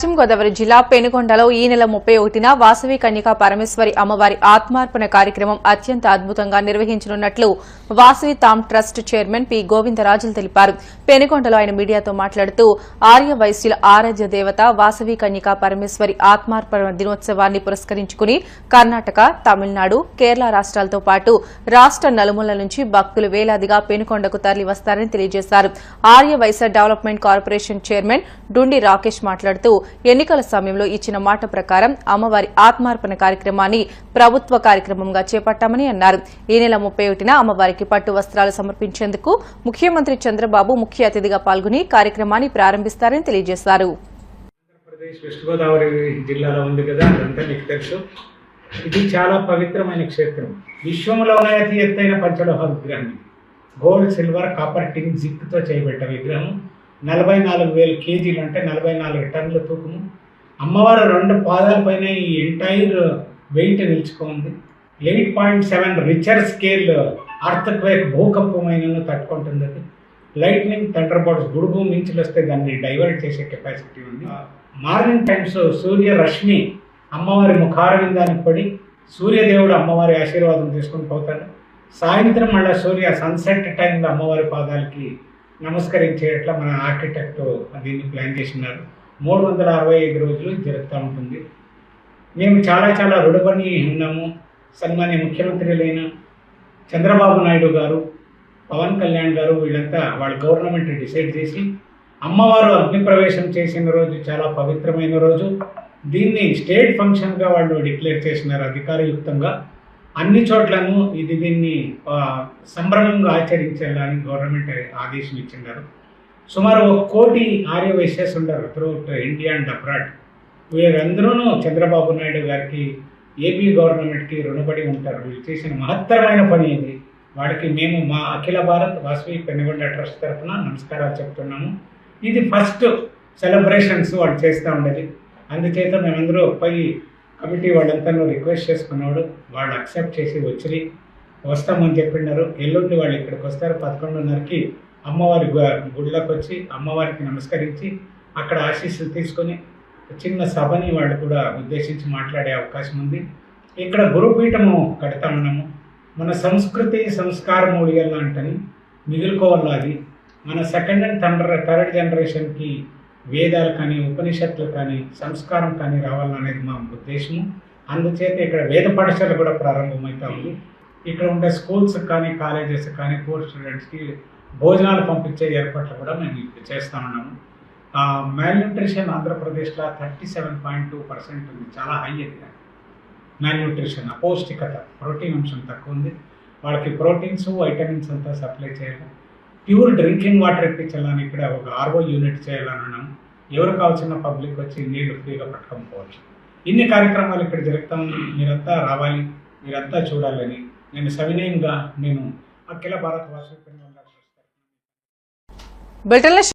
పశ్చిమ గోదావరి జిల్లా పెనుకొండలో ఈ నెల ముప్పై ఒకటిన వాసవి కన్యకా పరమేశ్వరి అమ్మవారి ఆత్మార్పణ కార్యక్రమం అత్యంత అద్భుతంగా నిర్వహించనున్నట్లు వాసవి తామ్ ట్రస్ట్ చైర్మన్ పి గోవిందరాజులు తెలిపారు. పెనుకొండలో ఆయన మీడియాతో మాట్లాడుతూ ఆర్య వైశ్యుల ఆరాధ్య దేవత వాసవి కన్యకా పరమేశ్వరి ఆత్మార్పణ దినోత్సవాన్ని పురస్కరించుకుని కర్ణాటక తమిళనాడు కేరళ రాష్ట్రాలతో పాటు రాష్ట్ర నలుమూలల నుంచి భక్తులు వేలాదిగా పెనుకొండకు తరలి వస్తారని తెలియజేశారు. Arya Vaishya development corporation chairman Dundi Rakesh మాట్లాడుతూ ఎన్నికల సమయంలో ఇచ్చిన మాట ప్రకారం అమ్మవారి ఆత్మార్పణ కార్యక్రమాన్ని ప్రభుత్వ కార్యక్రమంగా చేపట్టామని అన్నారు. ఈ నెల ముప్పై ఒకటిన అమ్మవారికి పట్టు వస్త్రాలు సమర్పించేందుకు ముఖ్యమంత్రి చంద్రబాబు ముఖ్య అతిథిగా పాల్గొని కార్యక్రమాన్ని ప్రారంభిస్తారని తెలియజేశారు. వెస్ట్ గోదావరి జిల్లాలో ఉంది కదా అదంతా మీకు తెలుసు. ఇది చాలా పవిత్రమైన క్షేత్రం. విశ్వంలోనే అతి ఎత్తైన పంచలోహ విగ్రహం. గోల్డ్ సిల్వర్ కాపర్ టిన్ జిక్తో చేయబడ్డ విగ్రహం. నలభై నాలుగు వేల కేజీలు అంటే నలభై నాలుగు టన్నుల తూకము. అమ్మవారు రెండు పాదాలపైన ఈ entire weight నిలుచుకుంది. Eight point seven Richter scale earthquake భూకంపమైన తట్టుకుంటుంది అది లైట్నింగ్ థండర్ బోర్డ్స్ గుడుగు మించులు వస్తే దాన్ని డైవర్ట్ చేసే కెపాసిటీ ఉంది. మార్నింగ్ టైమ్స్ సూర్య రశ్మి అమ్మవారి ముఖారవిందానికి పడి సూర్యదేవుడు అమ్మవారి ఆశీర్వాదం తీసుకొని పోతాడు. సాయంత్రం మళ్ళీ సూర్య సన్సెట్ టైంలో అమ్మవారి పాదాలకి నమస్కరించేట్లా మన ఆర్కిటెక్ట్ దీన్ని ప్లాన్ చేసినారు మూడు వందల అరవై ఐదు రోజులు జరుగుతూ ఉంటుంది. మేము చాలా చాలా రుణపడి ఉన్నాము. సన్మాన్య ముఖ్యమంత్రులైన చంద్రబాబు నాయుడు గారు పవన్ కళ్యాణ్ గారు వీళ్ళంతా వాళ్ళ గవర్నమెంట్ డిసైడ్ చేసి అమ్మవారు అగ్నిప్రవేశం చేసిన రోజు చాలా పవిత్రమైన రోజు. దీన్ని స్టేట్ ఫంక్షన్గా వాళ్ళు డిక్లేర్ చేసినారు అధికారయుక్తంగా. అన్ని చోట్లను ఇది దీన్ని సంభ్రమంగా ఆచరించాలని గవర్నమెంట్ ఆదేశం ఇచ్చిన్నారు సుమారు ఒక కోటి ఆర్య వైశ్యస్ ఉండరు త్రూఅవుట్ ఇండియా అండ్ అబ్రాడ్ వీరందరూ చంద్రబాబు నాయుడు గారికి ఏపీ గవర్నమెంట్కి రుణపడి ఉంటారు. వీళ్ళు చేసిన మహత్తరమైన పని ఇది. వాడికి మేము మా అఖిల భారత్ వాసవి పెనుగొండ ట్రస్ట్ తరఫున నమస్కారాలు చెప్తున్నాము. ఇది ఫస్ట్ సెలబ్రేషన్స్ వాళ్ళు చేస్తూ ఉండేది. అందుచేత మేమందరూ పోయి కమిటీ వాళ్ళంతా రిక్వెస్ట్ చేసుకున్నాడు వాళ్ళు అక్సెప్ట్ చేసి వచ్చి వస్తామని చెప్పినారు. ఎల్లుండి వాళ్ళు ఇక్కడికి వస్తారు పదకొండున్నరకి. అమ్మవారి గుడిలోకి వచ్చి అమ్మవారికి నమస్కరించి అక్కడ ఆశీస్సులు తీసుకొని చిన్న సభని వాళ్ళు కూడా ఉద్దేశించి మాట్లాడే అవకాశం ఉంది. ఇక్కడ గురుపీఠము కడతా ఉన్నాము. మన సంస్కృతి సంస్కారం మూడియల్లాంటని అంటని అది. మన సెకండ్ అండ్ థండర్ థర్డ్ జనరేషన్కి వేదాలు కానీ ఉపనిషత్తులు కానీ సంస్కారం కానీ రావాలనేది మా ఉద్దేశము. అందుచేత ఇక్కడ వేద పాఠశాల కూడా ప్రారంభమవుతా ఉంది. ఇక్కడ ఉండే స్కూల్స్ కానీ కాలేజెస్ కానీ పూర్ స్టూడెంట్స్కి భోజనాలు పంపించే ఏర్పాట్లు కూడా మేము ఇప్పుడు చేస్తా ఉన్నాము. న్యూట్రిషన్ ఆంధ్రప్రదేశ్లో thirty seven point two percent ఉంది. చాలా హై అది న్యూట్రిషన్ అపౌష్టికత ప్రోటీన్ అంశం తక్కువ ఉంది. వాళ్ళకి ప్రోటీన్స్ వైటమిన్స్ అంతా సప్లై చేయాలి ప్యూర్ డ్రింకింగ్ వాటర్ ఎక్కించాలని ఇక్కడ ఒక ఆర్ఓ యూనిట్ చేయాలని ఎవరు కావాల్సిన పబ్లిక్ వచ్చి నీళ్ళు ఫ్రీగా పట్టుకొని పోవచ్చు ఇన్ని కార్యక్రమాలు ఇక్కడ జరుగుతాం మీరంతా రావాలి మీరంతా చూడాలని నేను సవినయంగా నేను అఖిల భారత వాసు